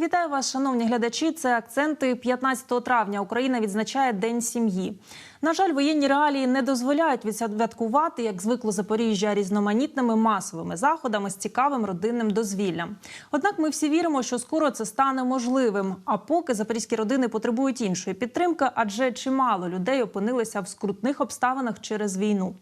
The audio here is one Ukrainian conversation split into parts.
Вітаю вас, шановні глядачі. Це акценти 15 травня. Україна відзначає День сім'ї. На жаль, воєнні реалії не дозволяють відсвяткувати, як звикло Запоріжжя, різноманітними масовими заходами з цікавим родинним дозвіллям. Однак ми всі віримо, що скоро це стане можливим. А поки запорізькі родини потребують іншої підтримки, адже чимало людей опинилися в скрутних обставинах через війну.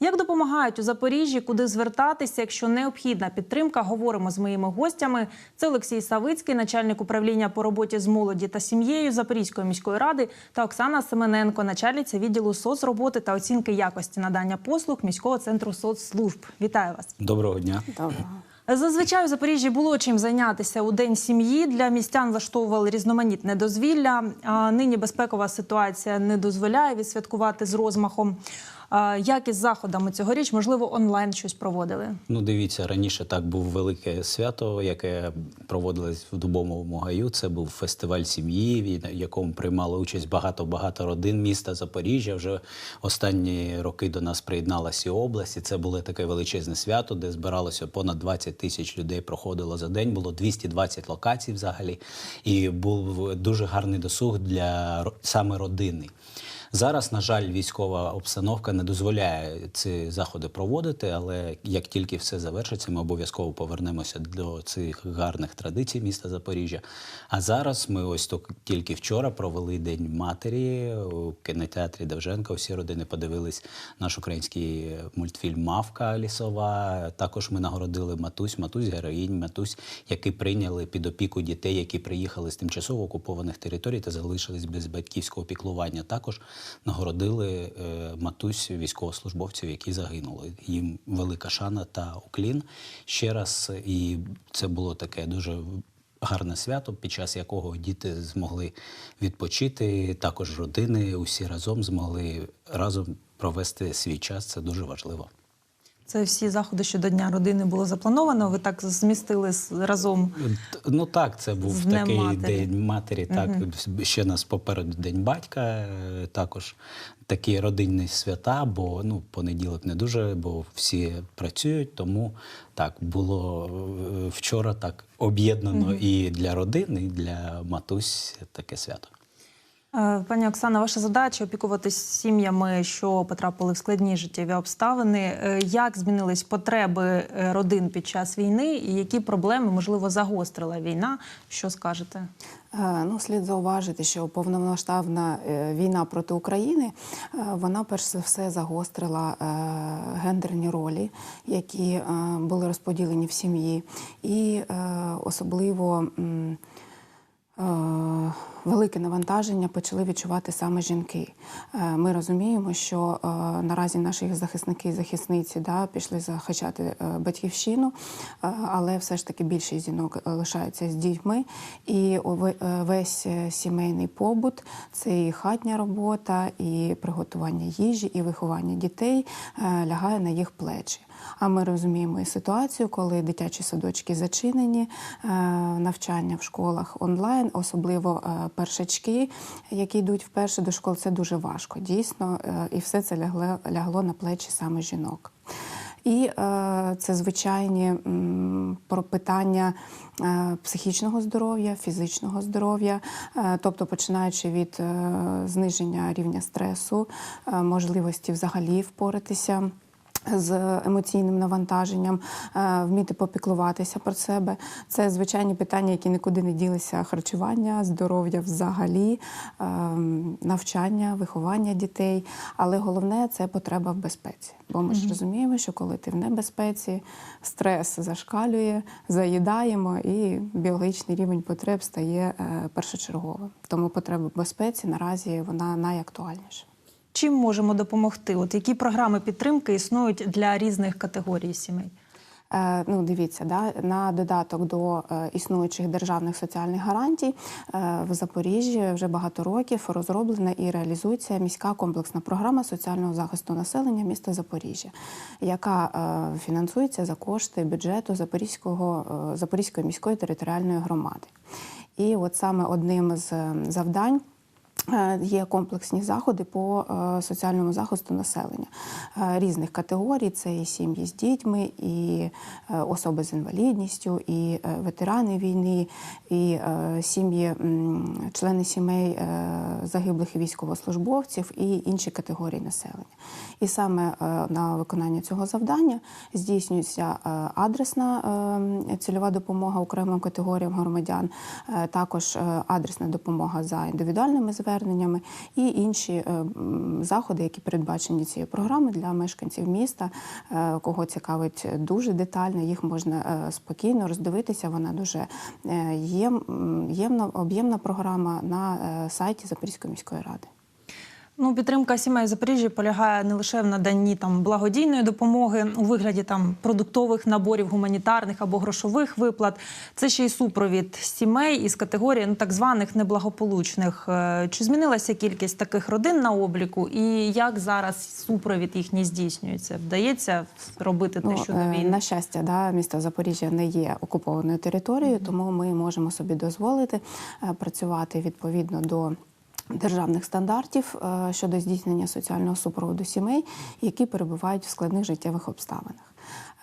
Як допомагають у Запоріжжі, куди звертатися, якщо необхідна підтримка? Говоримо з моїми гостями. Це Олексій Савицький, начальник управління по роботі з молоді та сім'єю Запорізької міської ради, та Оксана Семененко, начальниця відділу соцроботи та оцінки якості надання послуг міського центру соцслужб. Вітаю вас. Доброго дня. Доброго. Зазвичай у Запоріжжі було чим зайнятися у день сім'ї. Для містян влаштовували різноманітне дозвілля. А нині безпекова ситуація не дозволяє відсвяткувати з розмахом. Як із заходами цьогоріч, можливо, онлайн щось проводили? Ну, дивіться, раніше так був велике свято, яке проводилось в Дубовому гаю. Це був фестиваль сім'ї, в якому приймали участь багато-багато родин міста Запоріжжя. Вже останні роки до нас приєдналася область. І це було таке величезне свято, де збиралося понад 20 тисяч людей. Проходило за день. Було 220 локацій взагалі. І був дуже гарний досуг для саме родини. Зараз, на жаль, військова обстановка не дозволяє ці заходи проводити, але як тільки все завершиться, ми обов'язково повернемося до цих гарних традицій міста Запоріжжя. А зараз ми ось тільки вчора провели День матері у кінотеатрі Довженка. Всі родини подивились наш український мультфільм Мавка лісова. Також ми нагородили Матусь, Матусь героїнь, Матусь, які прийняли під опіку дітей, які приїхали з тимчасово окупованих територій та залишились без батьківського піклування. Також нагородили е, матусь військовослужбовців, які загинули. Їм велика шана та уклін ще раз. І це було таке дуже. Гарне свято, під час якого діти змогли відпочити, також родини усі разом змогли разом провести свій час. Це дуже важливо. Це всі заходи щодо Дня родини було заплановано. Ви так змістили разом. Ну так, це був такий матері. день матері. Так ще нас попереду День батька. е, Також такі родинні свята, бо ну понеділок не дуже, бо всі працюють. Тому так було е, вчора так об'єднано і для родини, і для матусь таке свято. Е, Пані Оксана, ваша задача опікуватись сім'ями, що потрапили в складні життєві обставини. Е, Як змінились потреби е, родин під час війни, і які проблеми можливо загострила війна? Що скажете? Ну, слід зауважити, що повномасштабна війна проти України вона перш за все загострила гендерні ролі, які були розподілені в сім'ї, і особливо. Велике навантаження почали відчувати саме жінки. Е, Ми розуміємо, що е, наразі наші захисники і захисниці да, пішли захищати е, батьківщину, але все ж таки більшість жінок лишаються з дітьми. І весь сімейний побут це і хатня робота, і приготування їжі, і виховання дітей лягає на їх плечі. А ми розуміємо і ситуацію, коли дитячі садочки зачинені, навчання в школах онлайн, особливо першачки, які йдуть вперше до школи, це дуже важко, дійсно, е, і все це лягло, лягло на плечі саме жінок. І е, це звичайні про питання е, психічного здоров'я, фізичного здоров'я, тобто починаючи від зниження рівня стресу, можливості взагалі впоратися з емоційним навантаженням, е, вміти попіклуватися про себе. Це звичайні питання, які нікуди не ділися: харчування, здоров'я взагалі, е, навчання, виховання дітей. Але головне це потреба в безпеці. Бо ми ж розуміємо, що коли ти в небезпеці, стрес зашкалює, заїдаємо, і біологічний рівень потреб стає е, першочерговим. Тому потреба в безпеці наразі вона найактуальніша. Чим можемо допомогти? От які програми підтримки існують для різних категорій сімей? Е, Ну, дивіться, да, на додаток до е, існуючих державних соціальних гарантій е, в Запоріжжі вже багато років розроблена і реалізується міська комплексна програма соціального захисту населення міста Запоріжжя, яка фінансується за кошти бюджету Запорізького, Запорізької міської територіальної громади. І от саме одним з е, завдань Є комплексні заходи по е, соціальному захисту населення е, різних категорій. Це і сім'ї з дітьми, і е, особи з інвалідністю, і е, ветерани війни, і е, сім'ї, члени сімей е, загиблих військовослужбовців і інші категорії населення. І саме е, на виконання цього завдання здійснюється е, адресна е, цільова допомога окремим категоріям громадян, е, також е, адресна допомога за індивідуальними зверненнями і інші е, заходи, які передбачені цією програмою для мешканців міста. Е, Кого цікавить дуже детально, їх можна е, спокійно роздивитися. Вона дуже є, єм, ємна, об'ємна програма на сайті Запорізької міської ради. Ну, підтримка сімей Запоріжжя полягає не лише в наданні там благодійної допомоги у вигляді там продуктових наборів, гуманітарних або грошових виплат. Це ще й супровід сімей із категорії ну, так званих неблагополучних. Е, Чи змінилася кількість таких родин на обліку, і як зараз супровід їхній здійснюється? Вдається робити те, що до е, війни? на щастя, да, місто Запоріжжя не є окупованою територією, тому ми можемо собі дозволити е, працювати відповідно до. Державних стандартів е, щодо здійснення соціального супроводу сімей, які перебувають в складних життєвих обставинах.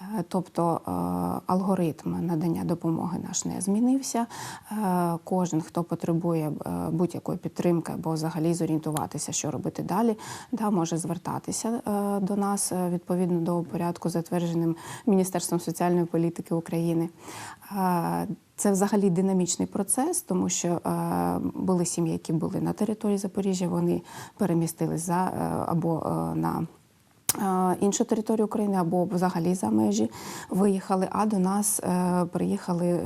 Е, Тобто е, алгоритм надання допомоги наш не змінився. Кожен, хто потребує будь-якої підтримки або взагалі зорієнтуватися, що робити далі, да, може звертатися до нас відповідно до порядку, затвердженим Міністерством соціальної політики України. Це взагалі динамічний процес, тому що е, були сім'ї, які були на території Запоріжжя, вони перемістились за е, або е, на іншу територію України або взагалі за межі виїхали. А до нас приїхали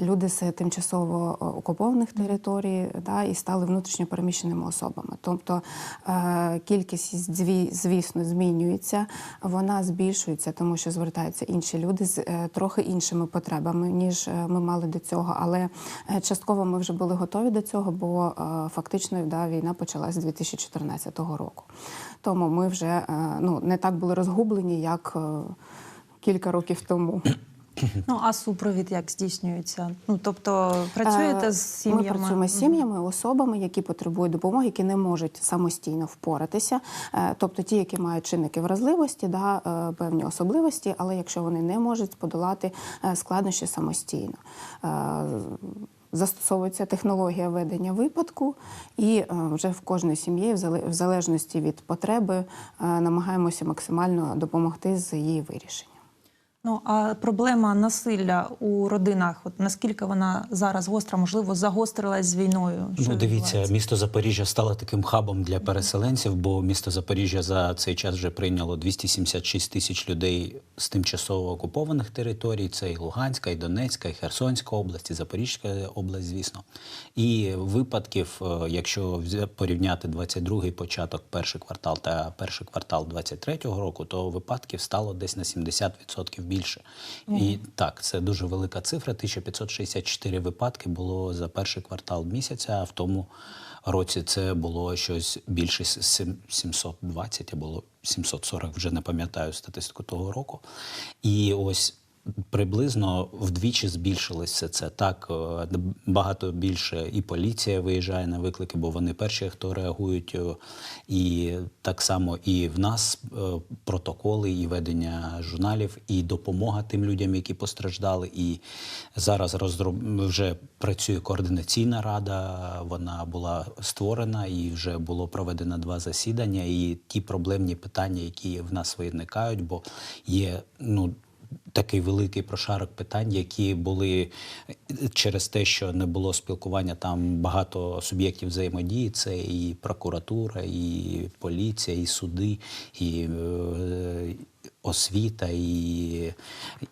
люди з тимчасово окупованих територій да, і стали внутрішньо переміщеними особами. Тобто е, кількість, зві- звісно, змінюється, вона збільшується, тому що звертаються інші люди з е, трохи іншими потребами, ніж е, ми мали до цього. Але е, частково ми вже були готові до цього, бо е, фактично да, війна почалась з 2014 року. Тому ми вже е, ну, не так були розгублені, як е, кілька років тому. Ну а супровід як здійснюється? Ну тобто працюєте Е, з сім'ями? Ми працюємо з сім'ями, особами, які потребують допомоги, які не можуть самостійно впоратися. Е, Тобто ті, які мають чинники вразливості, да, е, певні особливості, але якщо вони не можуть подолати складнощі самостійно. Застосовується технологія ведення випадку, і вже в кожній сім'ї, в зале- в залежності від потреби, намагаємося максимально допомогти з її вирішенням. Ну а проблема насилля у родинах, от наскільки вона зараз гостра, можливо, загострилась з війною? Що Ну, дивіться, місто Запоріжжя стало таким хабом для переселенців, бо місто Запоріжжя за цей час вже прийняло 276 тисяч людей з тимчасово окупованих територій. Це і Луганська, і Донецька, і Херсонська область, і Запорізька область, звісно. І випадків, е, якщо порівняти 22-й початок, перший квартал та перший квартал 23-го року, то випадків стало десь на 70% більше. І так, це дуже велика цифра. 1564 випадки було за перший квартал місяця, а в тому році це було щось більше с- сім- 720 або 740, вже не пам'ятаю статистику того року. І ось приблизно вдвічі збільшилося це. Так, е, багато більше і поліція виїжджає на виклики, бо вони перші, хто реагують. е, І так само і в нас е, протоколи, і ведення журналів, і допомога тим людям, які постраждали. І зараз розроб... вже працює координаційна рада. Вона була створена і вже було проведено два засідання. І ті проблемні питання, які в нас виникають, бо є ну. Такий великий прошарок питань, які були через те, що не було спілкування, там багато суб'єктів взаємодії. Це і прокуратура, і поліція, і суди, і е, освіта, і,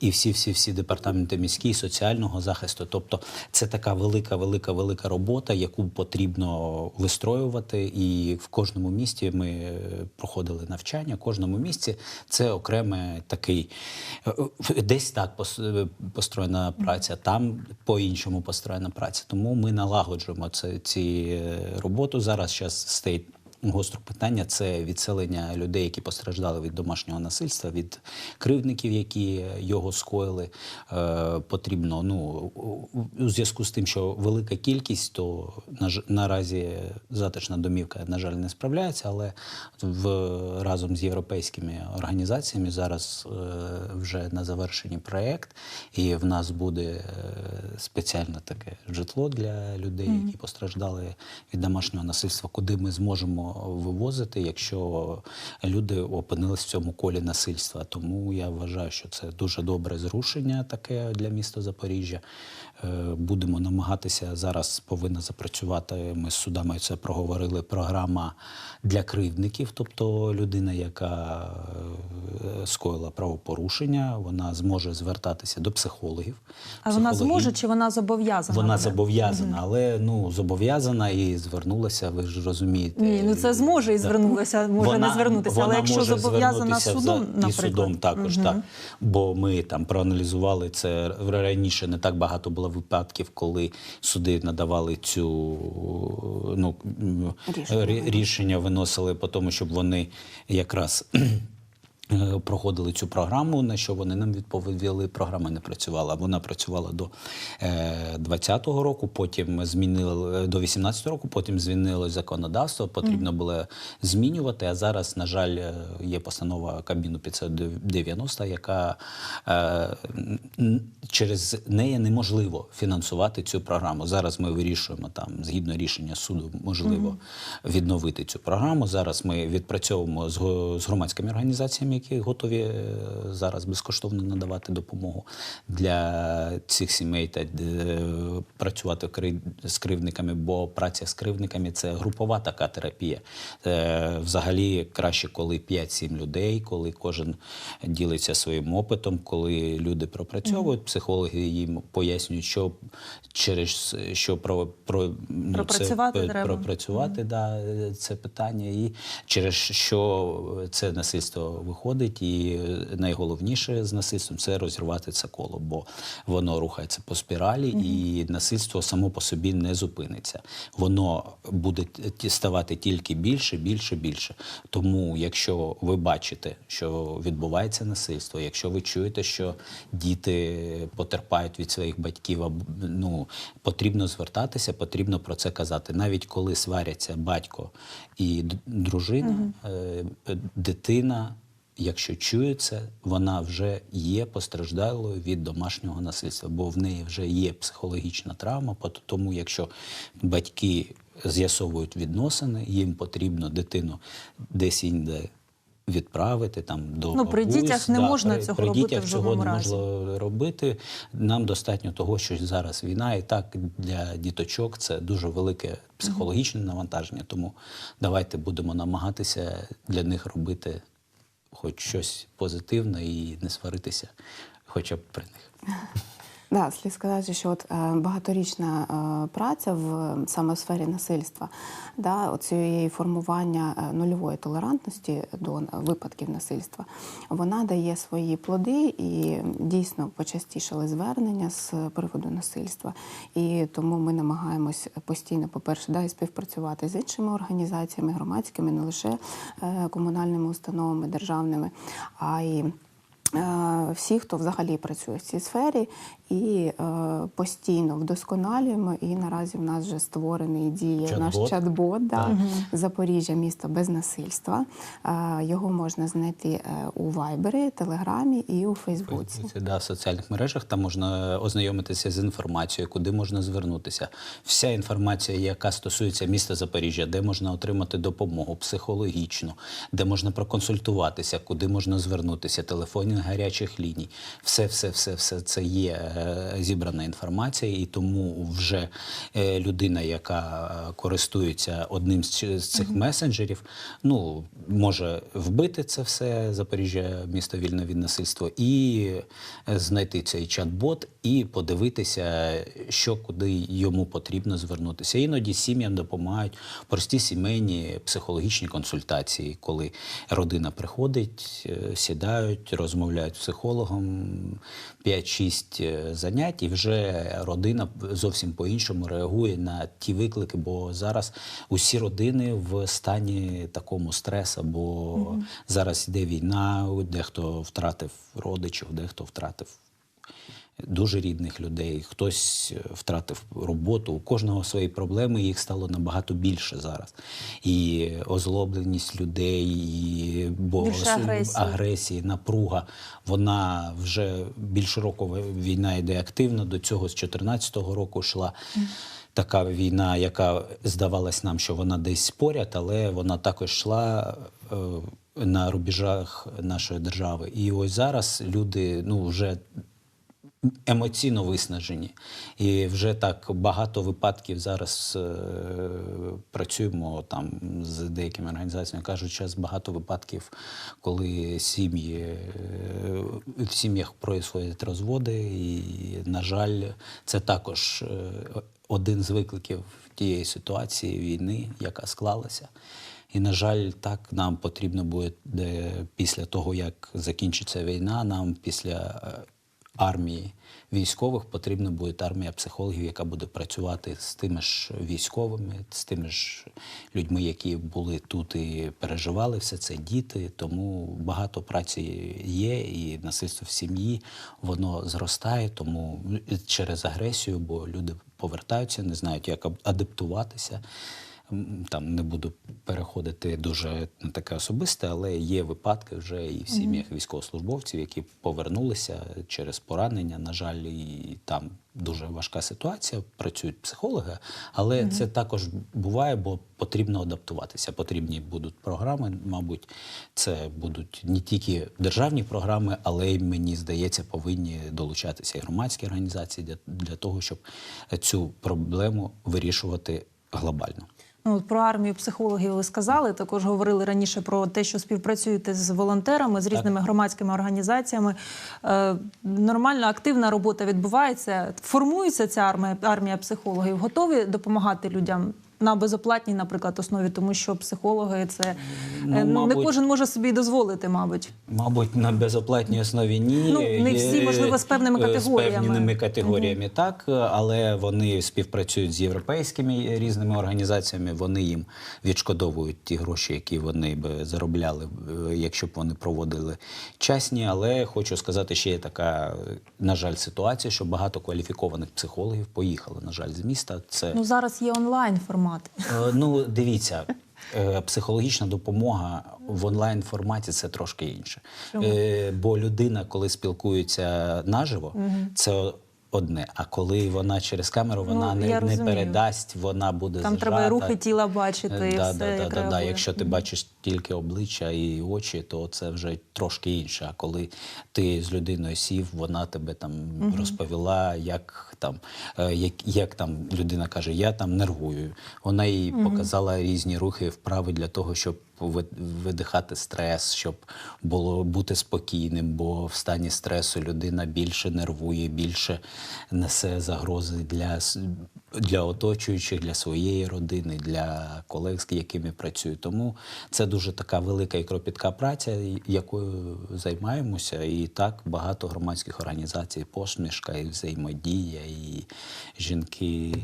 і всі, всі, всі департаменти міські, соціального захисту. Тобто це така велика, велика, велика робота, яку потрібно вистроювати. І в кожному місті ми проходили навчання. В кожному місці це окремий такий е, десь так построєна праця, там по-іншому построєна праця. Тому ми налагоджуємо це, ці е, роботу. Зараз зараз стоїть гостро питання це відселення людей, які постраждали від домашнього насильства, від кривдників, які його скоїли. Е, потрібно ну у- зв'язку з тим, що велика кількість, то на ж- наразі затишна домівка, на жаль, не справляється, але в разом з європейськими організаціями зараз е, вже на завершенні проєкт, і в нас буде е, спеціальне таке житло для людей, які постраждали від домашнього насильства, куди ми зможемо вивозити, якщо люди опинились в цьому колі насильства. Тому я вважаю, що це дуже добре зрушення таке для міста Запоріжжя. Е, Будемо намагатися зараз повинна запрацювати. Ми з судами це проговорили. Програма для кривдників, тобто людина, яка е, скоїла правопорушення, вона зможе звертатися до психологів. А вона зможе чи вона зобов'язана? вона зобов'язана, але ну зобов'язана і звернулася. Ви ж розумієте. Ні, ну це зможе і звернулася, може не звернутися, але якщо зобов'язана судом, за- і судом також, так. Бо ми там проаналізували це раніше. Не так багато було випадків, коли суди надавали цю ну Рішення. рішення виносили по тому, щоб вони якраз. Е, Проходили цю програму, на що вони нам відповіли. Програма не працювала. Вона працювала до е, 20-го року, потім змінили е, до 18-го року, потім змінилось законодавство. Потрібно було змінювати. А зараз, на жаль, е, є постанова Кабміну 590, яка е, через неї неможливо фінансувати цю програму. Зараз ми вирішуємо там, згідно рішення суду, можливо відновити цю програму. Зараз ми відпрацьовуємо з громадськими організаціями, які готові е, зараз безкоштовно надавати допомогу для цих сімей та е, працювати з кривдниками, бо праця з кривдниками це групова така терапія. Е, Взагалі краще, коли 5-7 людей, коли кожен ділиться своїм опитом, коли люди пропрацьовують, психологи їм пояснюють, що через що про, про ну, Пропрацювати це, треба. пропрацювати да, це питання, і через що це насильство виходить, і найголовніше з насильством це розірвати це коло, бо воно рухається по спіралі, і насильство само по собі не зупиниться. Воно буде ставати тільки більше, більше, більше. Тому, якщо ви бачите, що відбувається насильство, якщо ви чуєте, що діти потерпають від своїх батьків, ну потрібно звертатися, потрібно про це казати. Навіть коли сваряться батько і дружина, е, е, дитина. Якщо чує це, вона вже є постраждалою від домашнього насильства, бо в неї вже є психологічна травма. Тому, якщо батьки з'ясовують відносини, їм потрібно дитину десь інде відправити там до Ну, при бабусь, дітях не можна цього при робити дітях в цього не разі. можна робити. Нам достатньо того, що зараз війна, і так для діточок це дуже велике психологічне навантаження. Тому давайте будемо намагатися для них робити хоч щось позитивне і не сваритися, хоча б при них. Да, слід сказати, що от е, багаторічна е, праця в саме в сфері насильства, да, цієї формування е, нульової толерантності до випадків насильства, вона дає свої плоди і дійсно почастішали звернення з приводу насильства. І тому ми намагаємось постійно, по-перше, да, співпрацювати з іншими організаціями, громадськими, не лише комунальними установами, державними, а й всі, хто взагалі працює в цій сфері, і е, постійно вдосконалюємо. І наразі в нас вже створений діє Чат-бот. наш чат-бот да, Запоріжжя, місто без насильства. Е, його можна знайти е, у Вайбері, Телеграмі і у Фейсбуці. Це да, в соціальних мережах там можна ознайомитися з інформацією, куди можна звернутися. Вся інформація, яка стосується міста Запоріжжя, де можна отримати допомогу психологічну, де можна проконсультуватися, куди можна звернутися, телефонів гарячих ліній. Все, все, все, все це є зібрана інформація, і тому вже е, людина, яка е, користується одним з з цих месенджерів, ну може вбити це все Запоріжжя, місто вільне від насильства, і е, знайти цей чат-бот і подивитися, що куди йому потрібно звернутися. Іноді сім'ям допомагають прості сімейні психологічні консультації, коли родина приходить, е, сідають, розмовляють. замовляють психологом 5-6 е, занять, і вже родина зовсім по-іншому реагує на ті виклики, бо зараз усі родини в стані такому стресу, бо зараз йде війна, дехто втратив родичів, дехто втратив дуже рідних людей, хтось е, втратив роботу. У кожного свої проблеми, їх стало набагато більше зараз. І озлобленість людей, і бо Більше агресії. агресії, напруга. Вона вже більше року війна йде активно. До цього з 2014 року йшла. Така війна, яка здавалась нам, що вона десь поряд, але вона також йшла е, на рубежах нашої держави. І ось зараз люди ну вже емоційно виснажені. І вже так багато випадків зараз е, працюємо там з деякими організаціями. Кажуть, зараз багато випадків, коли сім'ї е, в сім'ях проїсходять розводи, і, на жаль, це також е, один з викликів тієї ситуації війни, яка склалася. І, на жаль, так нам потрібно буде після того, як закінчиться війна, нам після е, армії військових потрібна буде армія психологів, яка буде працювати з тими ж військовими, з тими ж людьми, які були тут і переживали все це, діти. Тому багато праці є, і насильство в сім'ї воно зростає, тому через агресію, бо люди повертаються, не знають, як адаптуватися. Там не буду переходити дуже на таке особисте, але є випадки вже і в сім'ях військовослужбовців, які повернулися через поранення. На жаль, і там дуже важка ситуація. Працюють психологи, але це також буває, бо потрібно адаптуватися. Потрібні будуть програми. Мабуть, це будуть не тільки державні програми, але й мені здається, повинні долучатися і громадські організації для, для того, щоб цю проблему вирішувати глобально. Ну, про армію психологів ви сказали. Також говорили раніше про те, що співпрацюєте з волонтерами, з різними громадськими організаціями. Е, Нормально активна робота відбувається. Формується ця армія, армія психологів. Готові допомагати людям на безоплатній, наприклад, основі, тому що психологи це е, Ну, не кожен може собі дозволити, мабуть. Мабуть, на безоплатній основі ні. Ну, не всі, можливо, з певними е, категоріями. З певними категоріями, так, але вони співпрацюють з європейськими різними організаціями. Вони їм відшкодовують ті гроші, які вони би заробляли, е, якщо б вони проводили часні. Але хочу сказати, ще є така, на жаль, ситуація, що багато кваліфікованих психологів поїхали, на жаль, з міста. Це Ну зараз є онлайн формат. Е, Ну, дивіться, е, психологічна допомога в онлайн форматі це трошки інше. Е, Бо людина, коли спілкується наживо, це одне. А коли вона через камеру, вона Ну, не, не передасть, вона буде Там зажата. треба рухи тіла бачити, Да, все, да, да, да, да. Якщо ти бачиш тільки обличчя і очі, то це вже трошки інше. А коли ти з людиною сів, вона тебе там розповіла, як там, е, як, як там людина каже, я там нервую. Вона їй показала різні рухи, вправи для того, щоб ви- видихати стрес, щоб було бути спокійним, бо в стані стресу людина більше нервує, більше несе загрози для, для оточуючих, для своєї родини, для колег, з якими працюю. Тому це дуже така велика і кропітка праця, якою займаємося. І так багато громадських організацій, посмішка, і взаємодія, і жінки.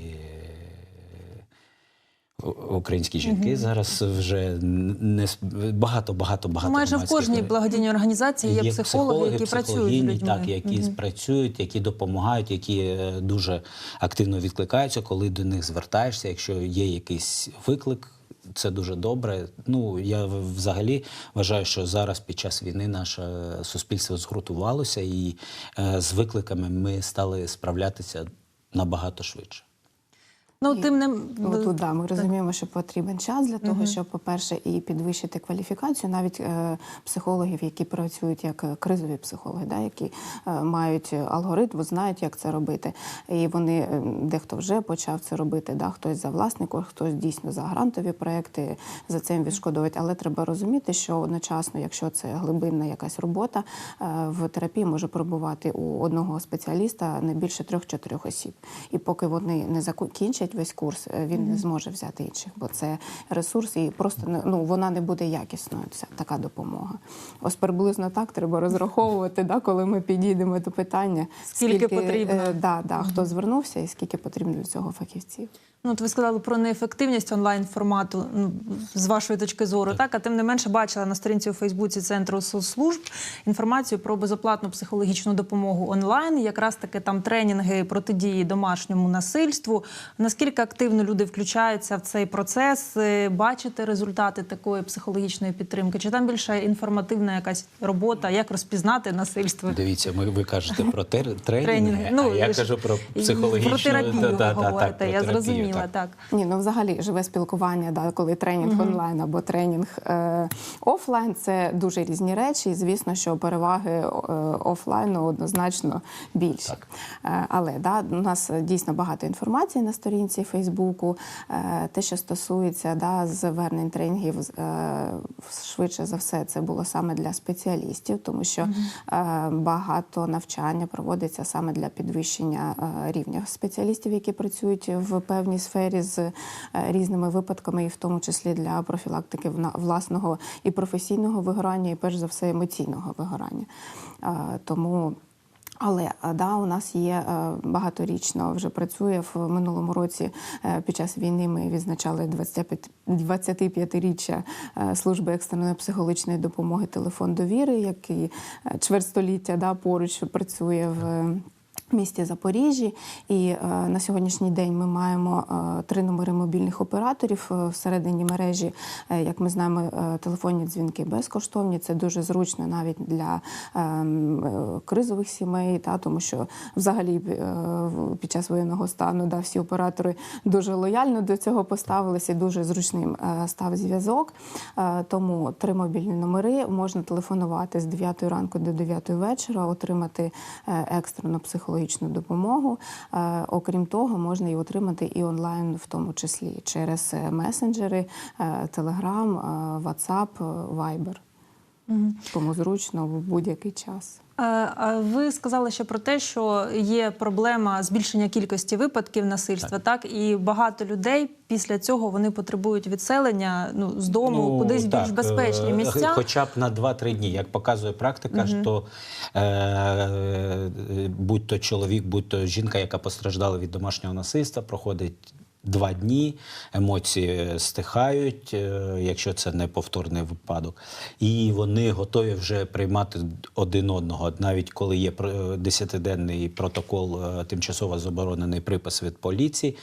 Українські жінки зараз вже не багато, багато, багато Ну, майже в кожній благодійній організації є, психологи, які працюють з людьми. Так, які працюють, які допомагають, які е, дуже активно відкликаються, коли до них звертаєшся. Якщо є якийсь виклик, це дуже добре. Ну я взагалі вважаю, що зараз під час війни наше суспільство згуртувалося, і е, з викликами ми стали справлятися набагато швидше. Ну, тим не Ну, тут да, ми розуміємо, що потрібен час для того, щоб, по-перше, і підвищити кваліфікацію навіть е, психологів, які працюють як е, кризові психологи, да, які е, мають алгоритм, знають, як це робити. І вони е, дехто вже почав це робити. Да, хтось за власником, хтось дійсно за грантові проекти за цим відшкодовують. Але треба розуміти, що одночасно, якщо це глибинна якась робота, е, в терапії може пробувати у одного спеціаліста не більше трьох-чотирьох осіб. І поки вони не закінчать пройдуть весь курс, е, він не зможе взяти інших, бо це ресурс, і просто ну вона не буде якісною. Ця така допомога. Ось приблизно так треба розраховувати, да, коли ми підійдемо до питання, Скільки потрібно. е, да, да, хто звернувся і скільки потрібно для цього фахівців. Ну, от ви сказали про неефективність онлайн формату ну, з вашої точки зору, так. а тим не менше бачила на сторінці у Фейсбуці центру соцслужб інформацію про безоплатну психологічну допомогу онлайн. Якраз таки там тренінги протидії домашньому насильству. Наскільки активно люди включаються в цей процес? Е, Бачите результати такої психологічної підтримки? Чи там більше інформативна якась робота? Як розпізнати насильство? Дивіться, ми ви кажете про тренінги, Тренінги. Ну, а я ж кажу про психологічну про терапію ви да, да, говорите. так, про я терапію, зрозуміла, так. так. Ні, ну взагалі живе спілкування, да, коли тренінг онлайн або тренінг е, офлайн це дуже різні речі. І звісно, що переваги е, офлайну однозначно більше. Е, але да, у нас дійсно багато інформації на сторінці Фейсбуку. Е, те, що стосується да, звернень тренінгів, е, швидше за все, це було саме для спеціалістів, тому що е, багато навчання проводиться саме для підвищення е, рівня спеціалістів, які працюють в певній сфері з е, різними випадками, і в тому числі для профілактики власного і професійного вигорання, і перш за все емоційного вигорання. Е, Тому але е, да, у нас є багаторічно вже працює в минулому році. Під час війни ми відзначали 25 25-річчя е, служби екстреної психологічної допомоги телефон довіри, який чверть століття да, поруч працює в. Місті Запоріжжі, і е, на сьогоднішній день ми маємо е, три номери мобільних операторів е, всередині мережі. Як ми знаємо, телефонні дзвінки безкоштовні. Це дуже зручно навіть для е, е, кризових сімей, та тому що взагалі під час воєнного стану да, всі оператори дуже лояльно до цього поставилися. Дуже зручним став зв'язок. Тому три мобільні номери можна телефонувати з 9 ранку до 9 вечора, отримати екстрену психологічну допомогу. Е, Окрім того, можна і отримати і онлайн, в тому числі через е, месенджери, е, Telegram, WhatsApp, Viber. Угу. Тому зручно в будь-який час. Е, Ви сказали ще про те, що є проблема збільшення кількості випадків насильства, так, і багато людей після цього вони потребують відселення ну з дому, кудись в більш безпечні е, місця. Хоча б на 2-3 дні. Як показує практика, що е, будь то чоловік, будь то жінка, яка постраждала від домашнього насильства, проходить. Два дні емоції стихають, е, якщо це не повторний випадок, і вони готові вже приймати один одного. Навіть коли є про- десятиденний протокол, е, тимчасово заборонений припис від поліції.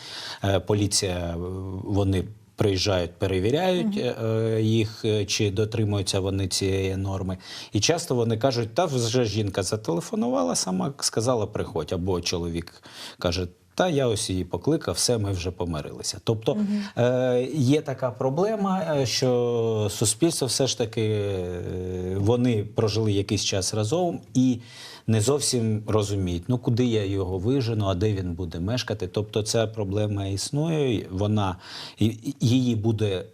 Е, Поліція е, вони приїжджають, перевіряють е, їх, е, чи дотримуються вони цієї норми. І часто вони кажуть, та вже жінка зателефонувала, сама сказала, приходь. Або чоловік каже. Та я ось її покликав, все, ми вже помирилися. Тобто е, є така проблема, е, що суспільство все ж таки е, вони прожили якийсь час разом і не зовсім розуміють, ну куди я його вижену, а де він буде мешкати. Тобто ця проблема існує, вона її буде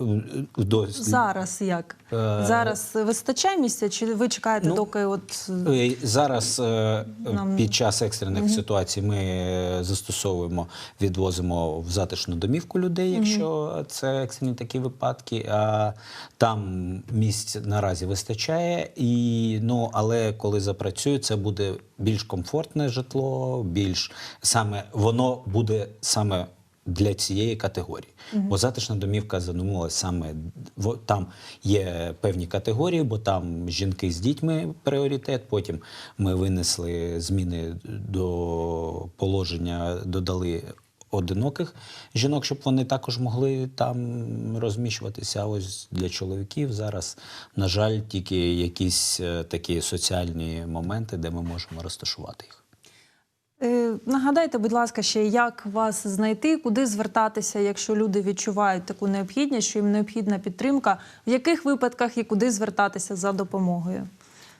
е, Зараз як? Е, Зараз вистачає місця, чи ви чекаєте, ну, доки от Е, Зараз е, Нам- під час екстрених ситуацій ми застосовуємо, відвозимо в затишну домівку людей, якщо це екстрені такі випадки. А там місць наразі вистачає. І, ну, але коли запрацює, це буде більш комфортне житло, більш саме воно буде саме. Для цієї категорії, бо затишна домівка задумувалася саме там є певні категорії, бо там жінки з дітьми пріоритет. Потім ми винесли зміни до положення, додали одиноких жінок, щоб вони також могли там розміщуватися. А ось для чоловіків зараз, на жаль, тільки якісь е, такі соціальні моменти, де ми можемо розташувати їх. Е, Нагадайте, будь ласка, ще як вас знайти, куди звертатися, якщо люди відчувають таку необхідність, що їм необхідна підтримка, в яких випадках і куди звертатися за допомогою?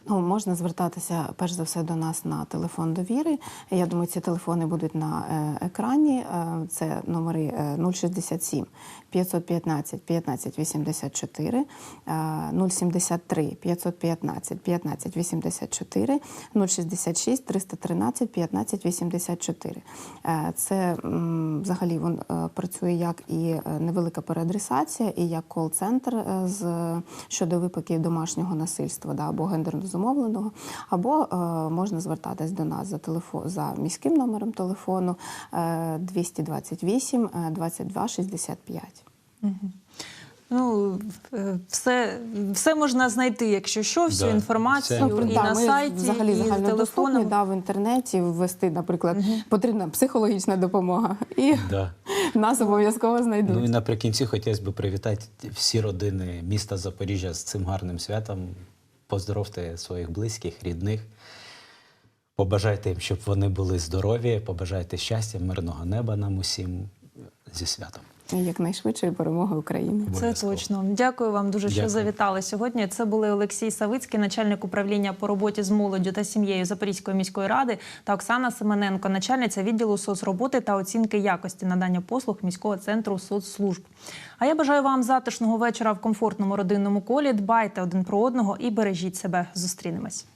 Ну, можна звертатися перш за все до нас на телефон довіри. Я думаю, ці телефони будуть на е, екрані. Е, Це номери е, 067 515 15 84, е, 073 515 15 84, 066 313 15 84. Е, Це взагалі він е, працює як і невелика переадресація, і як кол-центр щодо випадків домашнього насильства да, або гендерно зумовленого, або е, можна звертатись до нас за телефон за міським номером телефону е, 228 е, 22 65. Ну, е, все, все можна знайти, якщо що, всю Да, інформацію це- і да, на ми сайті, взагалі і з телефоном. да, в інтернеті ввести, наприклад, потрібна психологічна допомога, і Да. нас обов'язково знайдуть. Ну і наприкінці хотілося б привітати всі родини міста Запоріжжя з цим гарним святом. Поздоровте своїх близьких, рідних. Побажайте їм, щоб вони були здорові, побажайте щастя, мирного неба нам усім зі святом. І якнайшвидшої перемоги України. Це точно. Дякую вам дуже, що Дякую. завітали сьогодні. Це були Олексій Савицький, начальник управління по роботі з молоддю та сім'єю Запорізької міської ради, та Оксана Семененко, начальниця відділу соцроботи та оцінки якості надання послуг міського центру соцслужб. А я бажаю вам затишного вечора в комфортному родинному колі. Дбайте один про одного і бережіть себе. Зустрінемось.